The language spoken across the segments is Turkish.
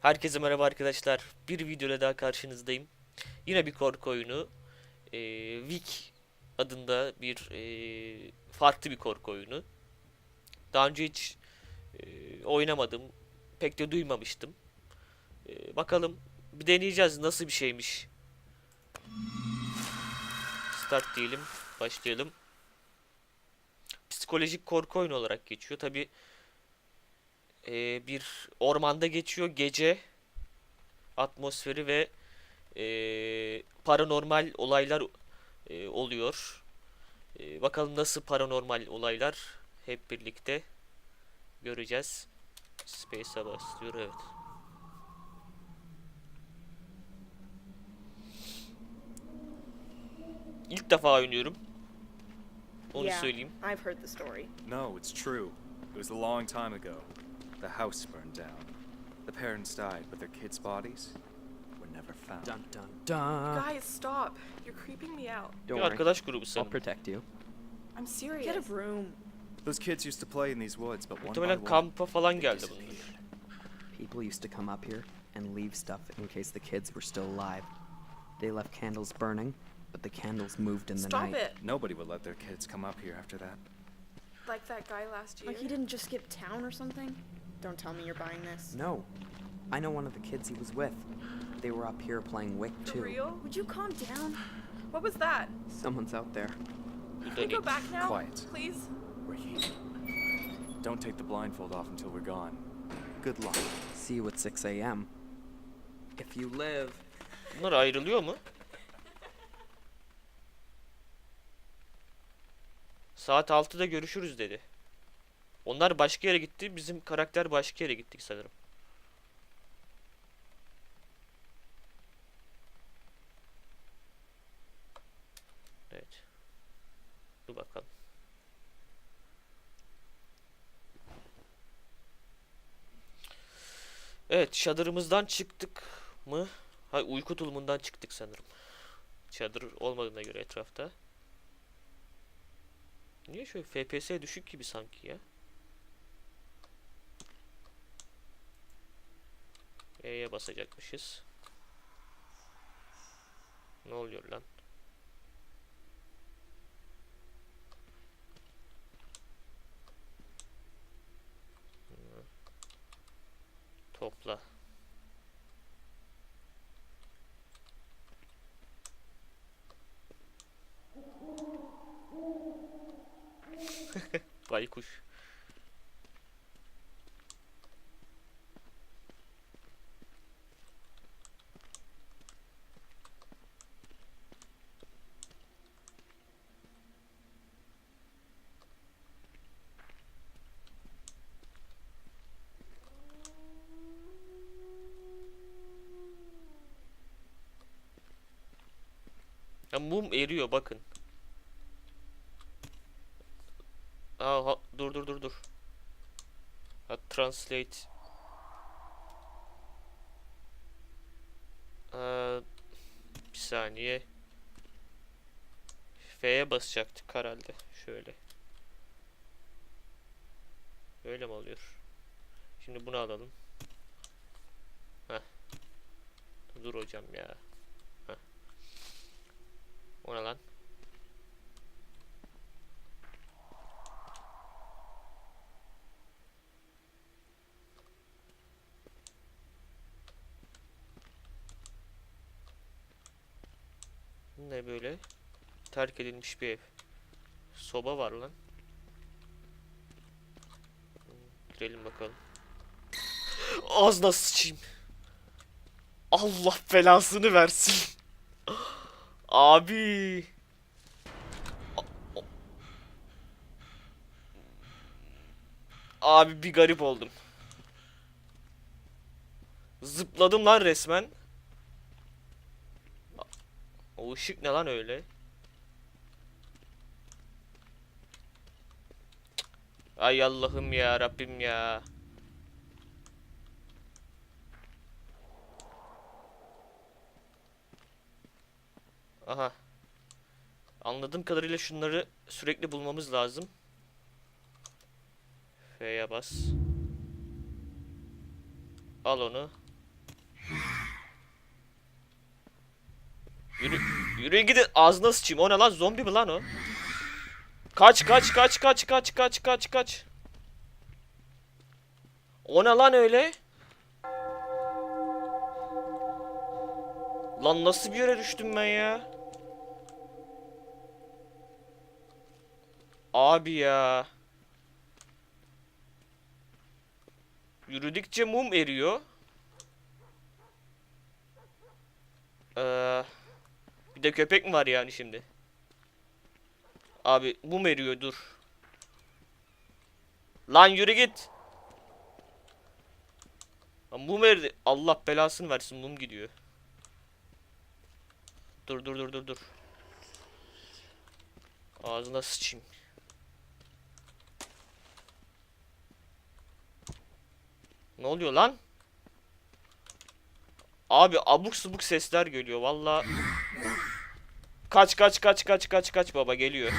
Herkese merhaba arkadaşlar. Bir videoyla daha karşınızdayım. Yine bir korku oyunu. Ee, Wick adında bir ee, farklı bir korku oyunu. Daha önce hiç ee, oynamadım. Pek de duymamıştım. Ee, bakalım bir deneyeceğiz nasıl bir şeymiş. Start diyelim. Başlayalım. Psikolojik korku oyunu olarak geçiyor. Tabi bir ormanda geçiyor gece atmosferi ve ee, paranormal olaylar ee, oluyor. Ee, bakalım nasıl paranormal olaylar hep birlikte göreceğiz. Space'a basıyor evet. İlk defa oynuyorum. Onu yeah, söyleyeyim. I've heard the story. No, it's true. It was a long time ago. The house burned down. The parents died, but their kids' bodies were never found. Dun dun dun. Guys, stop. You're creeping me out. Don't Bir worry. arkadaş grubu I'll sanırım. protect you. I'm serious. Get a broom. Those kids used to play in these woods, but one by Muhtemelen one, kampa falan they geldi bunlar. disappeared. People used to come up here and leave stuff in case the kids were still alive. They left candles burning, but the candles moved in the Stop night. it. Nobody would let their kids come up here after that. Like that guy last year. Like he didn't just skip town or something? Don't tell me you're buying this. No, I know one of the kids he was with. They were up here playing Wick For too. real? Would you calm down? What was that? Someone's out there. Can we go back now? Quiet. Please? Ricky, don't take the blindfold off until we're gone. Good luck. See you at 6 a.m. If you live. Bunlar ayrılıyor mu? Saat 6'da görüşürüz dedi. Onlar başka yere gitti. Bizim karakter başka yere gittik sanırım. Evet. Dur bakalım. Evet, çadırımızdan çıktık mı? Ha uyku tulumundan çıktık sanırım. Çadır olmadığına göre etrafta. Niye şöyle FPS düşük gibi sanki ya? E'ye basacakmışız. Ne oluyor lan? Topla. Baykuş. Ya mum eriyor bakın. Aa, ha- dur dur dur dur. Ha, translate. Aa, bir saniye. F'ye basacaktık herhalde. Şöyle. Öyle mi oluyor? Şimdi bunu alalım. Heh. Dur hocam ya. O ne lan? Ne böyle? Terk edilmiş bir ev. Soba var lan. Girelim bakalım. Ağzına sıçayım. Allah belasını versin. Abi. Abi bir garip oldum. Zıpladım lan resmen. O ışık ne lan öyle? Ay Allah'ım ya Rabbim ya. Aha. Anladığım kadarıyla şunları sürekli bulmamız lazım. F'ye bas. Al onu. Yürü, yürü gidin ağzına sıçayım. O ne lan zombi mi lan o? Kaç kaç kaç kaç kaç kaç kaç kaç. O ne lan öyle? Lan nasıl bir yere düştüm ben ya? Abi ya. Yürüdükçe mum eriyor. Ee, bir de köpek mi var yani şimdi? Abi mum eriyor dur. Lan yürü git. Lan mum eridi. Allah belasını versin mum gidiyor. Dur dur dur dur dur. Ağzına sıçayım. Ne oluyor lan? Abi abuk subuk sesler geliyor valla. Kaç kaç kaç kaç kaç kaç baba geliyor.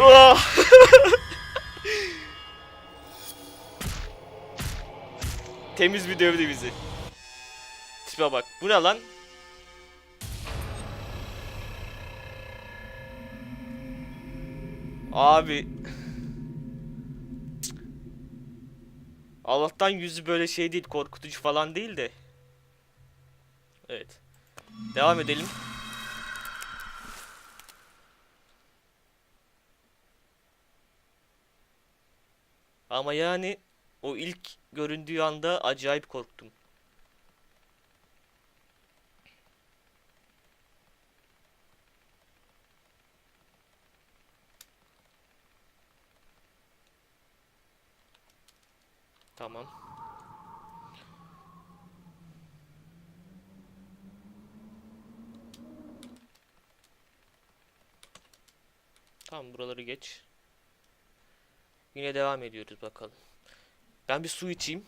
Ah! Temiz bir dövdü bizi. Tipe bak. Bu ne lan? Abi. Allah'tan yüzü böyle şey değil, korkutucu falan değil de. Evet. Devam edelim. Ama yani o ilk göründüğü anda acayip korktum. Tamam. Tamam buraları geç. Yine devam ediyoruz bakalım. Ben bir su içeyim.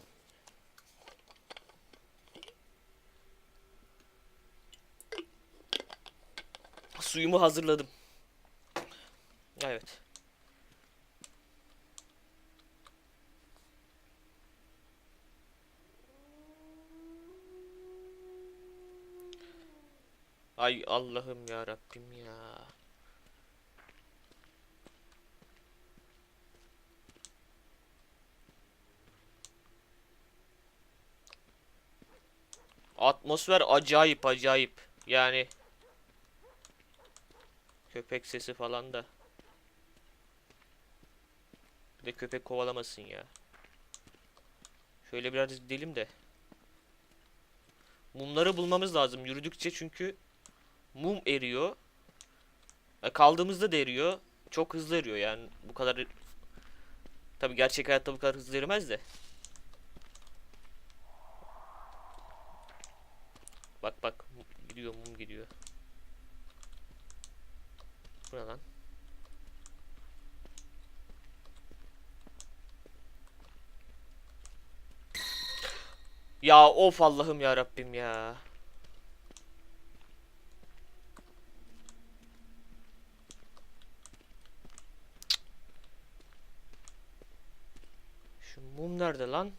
Suyumu hazırladım. Evet. Ay Allah'ım ya Rabbim ya. Atmosfer acayip acayip. Yani köpek sesi falan da. Bir de köpek kovalamasın ya. Şöyle biraz gidelim de. Mumları bulmamız lazım yürüdükçe çünkü mum eriyor. E, kaldığımızda da eriyor. Çok hızlı eriyor yani bu kadar Tabi gerçek hayatta bu kadar hızlı erimez de. Bak bak gidiyor mum gidiyor. Bu? Ya of Allah'ım ya Rabbim ya. Şu mum nerede lan?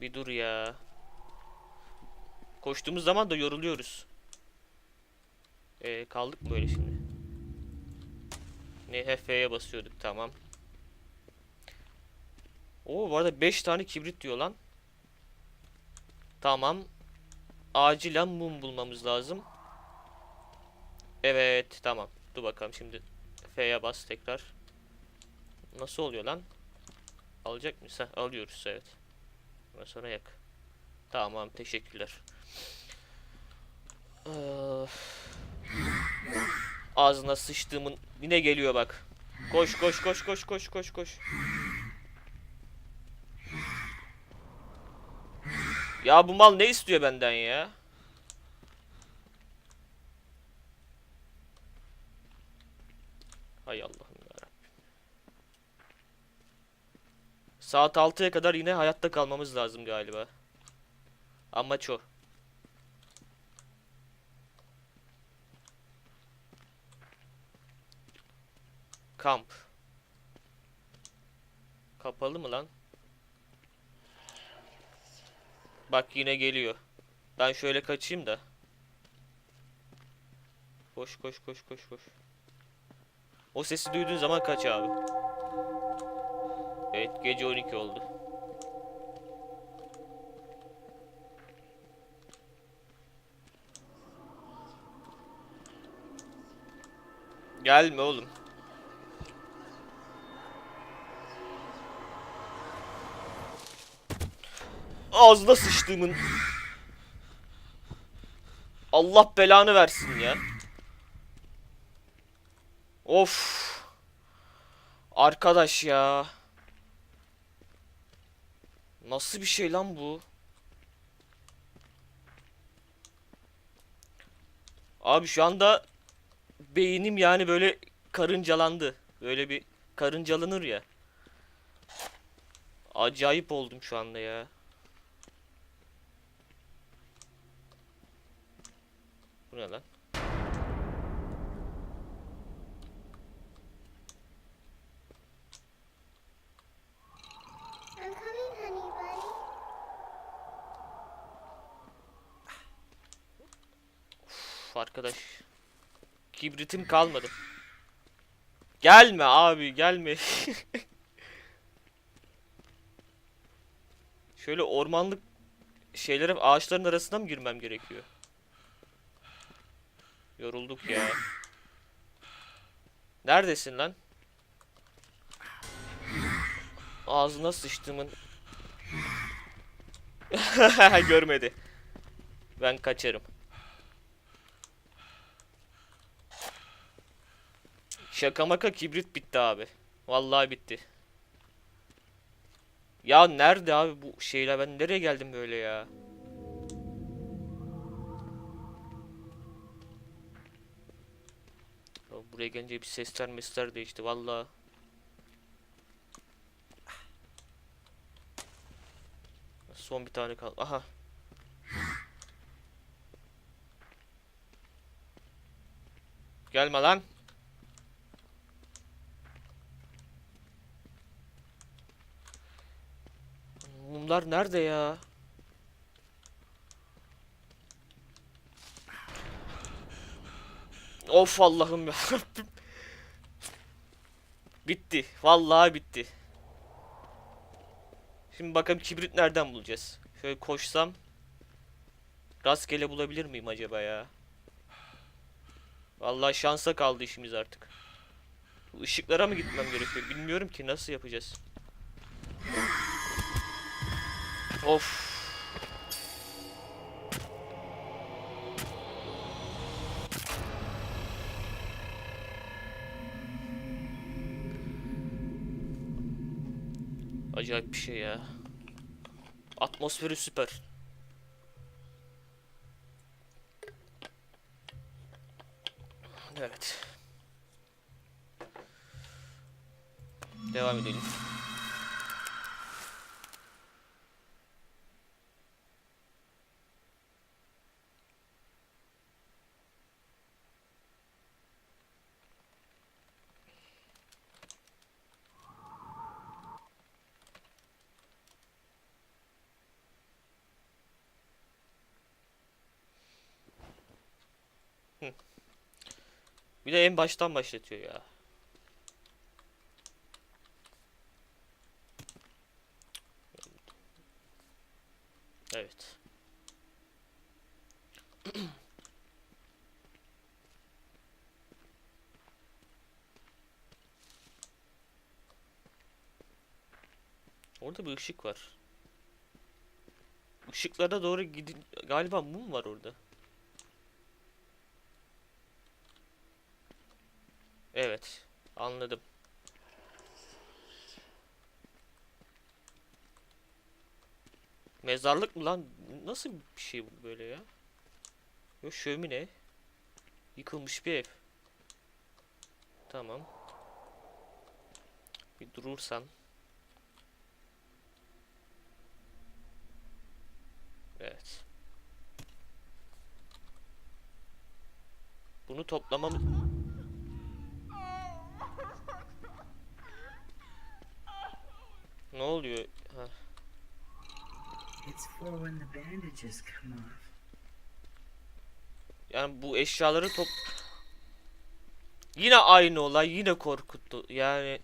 Bir dur ya. Koştuğumuz zaman da yoruluyoruz. Ee, kaldık böyle şimdi? NHF'ye basıyorduk tamam. Oo bu arada 5 tane kibrit diyor lan. Tamam. Acilen mum bulmamız lazım. Evet tamam. Dur bakalım şimdi F'ye bas tekrar. Nasıl oluyor lan? Alacak mıyız? Alıyoruz evet. Ondan sonra yak. Tamam teşekkürler. Ee, ağzına sıçtığımın yine geliyor bak. Koş koş koş koş koş koş koş. Ya bu mal ne istiyor benden ya? Hay Allah'ım yarabbim. Saat 6'ya kadar yine hayatta kalmamız lazım galiba. Amaç o. Kamp. Kapalı mı lan? Bak yine geliyor. Ben şöyle kaçayım da. Koş koş koş koş koş. O sesi duyduğun zaman kaç abi. Evet gece 12 oldu. Gelme oğlum. Ağzına sıçtığımın. Allah belanı versin ya. Of. Arkadaş ya. Nasıl bir şey lan bu? Abi şu anda beynim yani böyle karıncalandı. Böyle bir karıncalanır ya. Acayip oldum şu anda ya. Bu ne lan? Arkadaş. Kibritim kalmadı. Gelme abi gelme. Şöyle ormanlık şeylere ağaçların arasına mı girmem gerekiyor? Yorulduk ya. Neredesin lan? Ağzına sıçtımın. Görmedi. Ben kaçarım. Şaka maka kibrit bitti abi. Vallahi bitti. Ya nerede abi bu şeyler ben nereye geldim böyle ya? Ya buraya gelince bir sesler mesler değişti vallahi. Son bir tane kaldı. Aha. Gelme lan. Mumlar nerede ya? Of Allah'ım ya. bitti. Vallahi bitti. Şimdi bakalım kibrit nereden bulacağız? Şöyle koşsam rastgele bulabilir miyim acaba ya? Vallahi şansa kaldı işimiz artık. Bu ışıklara mı gitmem gerekiyor? Bilmiyorum ki nasıl yapacağız. Of. Acayip bir şey ya. Atmosferi süper. Evet. Devam edelim. Bir de en baştan başlatıyor ya. Evet. Orada bir ışık var. Işıklara doğru gidin galiba mum var orada. Evet, anladım. Mezarlık mı lan? Nasıl bir şey bu böyle ya? Yok şömine. Yıkılmış bir ev. Tamam. Bir durursan. Evet. Bunu toplamamız... Ne oluyor? Ha. It's for when the bandages come off. Yani bu eşyaları top... Yine aynı olay, yine korkuttu. Yani...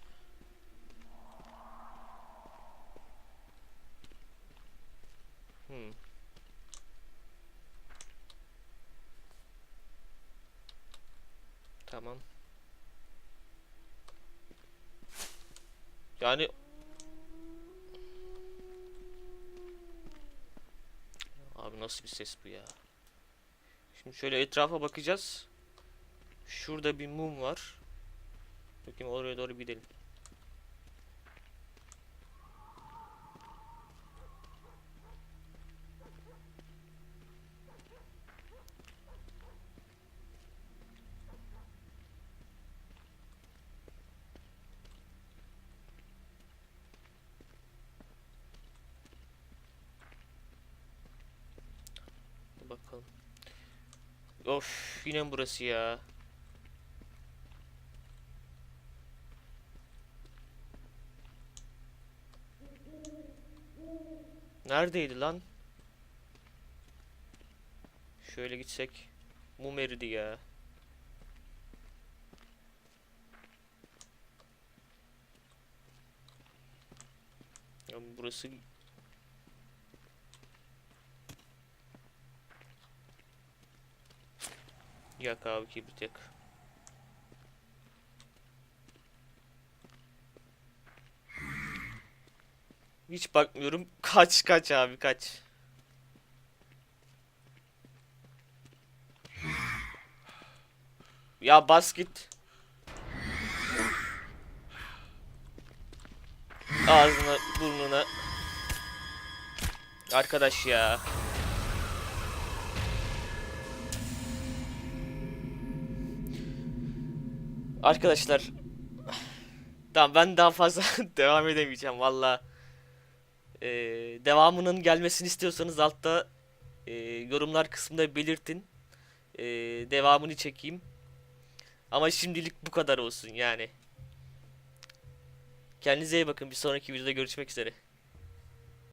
Hmm. Tamam. Yani nasıl bir ses bu ya? Şimdi şöyle etrafa bakacağız. Şurada bir mum var. Bakayım oraya doğru gidelim. Bakalım. Of yine burası ya? Neredeydi lan? Şöyle gitsek. Mum eridi ya. Ya burası Yak abi kibrit yak. Hiç bakmıyorum. Kaç kaç abi kaç. Ya bas git. Ağzına burnuna. Arkadaş ya. Arkadaşlar Tamam ben daha fazla devam edemeyeceğim valla. Ee, Devamının gelmesini istiyorsanız altta e, Yorumlar kısmında belirtin. Ee, Devamını çekeyim. Ama şimdilik bu kadar olsun yani. Kendinize iyi bakın bir sonraki videoda görüşmek üzere